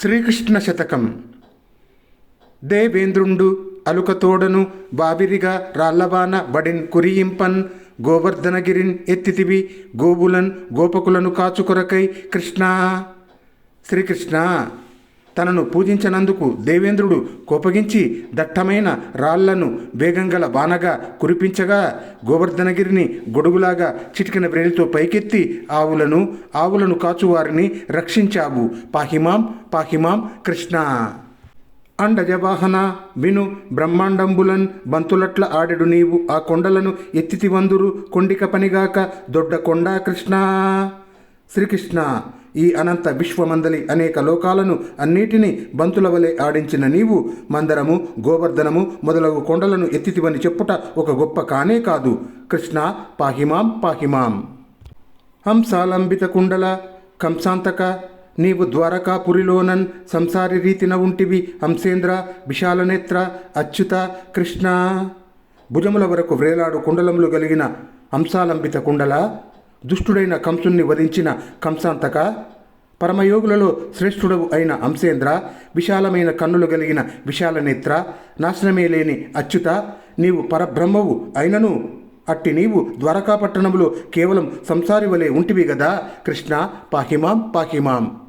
శ్రీకృష్ణ శతకం దేవేంద్రుండు అలుకతోడను బావిరిగా రాళ్ళవాన బడిన్ కురియింపన్ గోవర్ధనగిరిన్ ఎత్తితివి గోవులన్ గోపకులను కాచుకొరకై కృష్ణ. శ్రీకృష్ణ. తనను పూజించనందుకు దేవేంద్రుడు కోపగించి దట్టమైన రాళ్ళను వేగంగల బానగా కురిపించగా గోవర్ధనగిరిని గొడుగులాగా చిటికిన బ్రేలితో పైకెత్తి ఆవులను ఆవులను కాచువారిని రక్షించావు. పాహిమాం పాహిమాం కృష్ణ. అండజవాహన విను బ్రహ్మాండంబులన్ బంతులట్ల ఆడెడు నీవు ఆ కొండలను ఎత్తితి వందురు కొండిక పనిగాక దొడ్డ కొండా కృష్ణ. శ్రీకృష్ణ ఈ అనంత విశ్వమందలి అనేక లోకాలను అన్నిటినీ బంతుల వలె ఆడించిన నీవు మందరము గోవర్ధనము మొదలగు కొండలను ఎత్తితివని చెప్పుట ఒక గొప్ప కానే కాదు. కృష్ణ పాహిమాం పాహిమాం. హంసాలంబిత కుండల కంసాంతక నీవు ద్వారకాపురిలోనన్ సంసారి రీతిన ఉంటివి. హంసేంద్ర విశాలనేత్ర అచ్యుత కృష్ణ. భుజముల వరకు వ్రేలాడు కుండలములు కలిగిన హంసాలంబిత కుండల దుష్టుడైన కంసుణ్ణి వధించిన కంసాంతక పరమయోగులలో శ్రేష్ఠుడవు అయిన అంశేంద్ర విశాలమైన కన్నులు కలిగిన విశాల నేత్ర నాశనమే లేని అచ్యుత నీవు పరబ్రహ్మవు అయినను అట్టి నీవు ద్వారకాపట్టణంలో కేవలం సంసారి వలె ఉంటివి గదా. కృష్ణ పాహిమాం పాహిమాం.